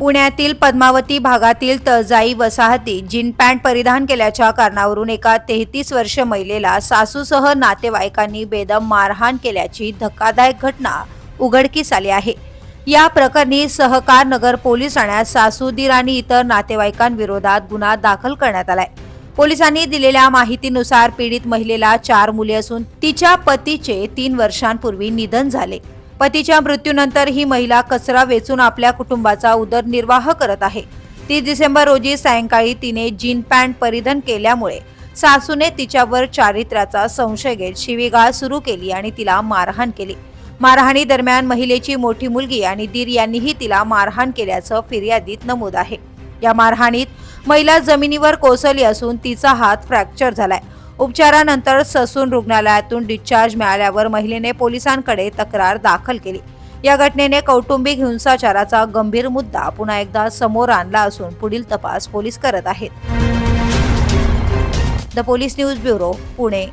पुण्यातील पद्मावती भागातील तळजाई वसाहतीत जीन पॅन्ट परिधान केल्याच्या कारणावरून एका तेहतीस वर्ष महिलेला सासूसह नातेवाईकांनी बेदम मारहाण केल्याची धक्कादायक घटना उघडकीस आली आहे. या प्रकरणी सहकार नगर पोलीस ठाण्यात सासूदीर आणि इतर नातेवाईकांविरोधात गुन्हा दाखल करण्यात आलाय. पोलिसांनी दिलेल्या माहितीनुसार पीडित महिलेला चार मुले असून तिच्या पतीचे तीन वर्षांपूर्वी निधन झाले. पतीच्या मृत्यूनंतर ही महिला कचरा वेचून आपल्या कुटुंबाचा उदरनिर्वाह करत आहे. तीस डिसेंबर रोजी सायंकाळी तिने जीन पॅन्ट परिधान केल्यामुळे सासूने तिच्यावर चारित्र्याचा संशय घेत शिवीगाळ सुरू केली आणि तिला मारहाण केली. मारहाणी दरम्यान महिलेची मोठी मुलगी आणि दीर यांनीही तिला मारहाण केल्याचं फिर्यादीत नमूद आहे. या मारहाणीत महिला जमिनीवर कोसळली असून तिचा हात फ्रॅक्चर झालाय. उपचारानंतर ससून रुग्णालयातून डिस्चार्ज मिळाल्यावर महिलेने पोलिसांकडे तक्रार दाखल केली. या घटनेने कौटुंबिक हिंसाचाराचा गंभीर मुद्दा पुन्हा एकदा समोर आणला असून पुढील तपास पोलीस करत आहेत. The police news bureau Pune.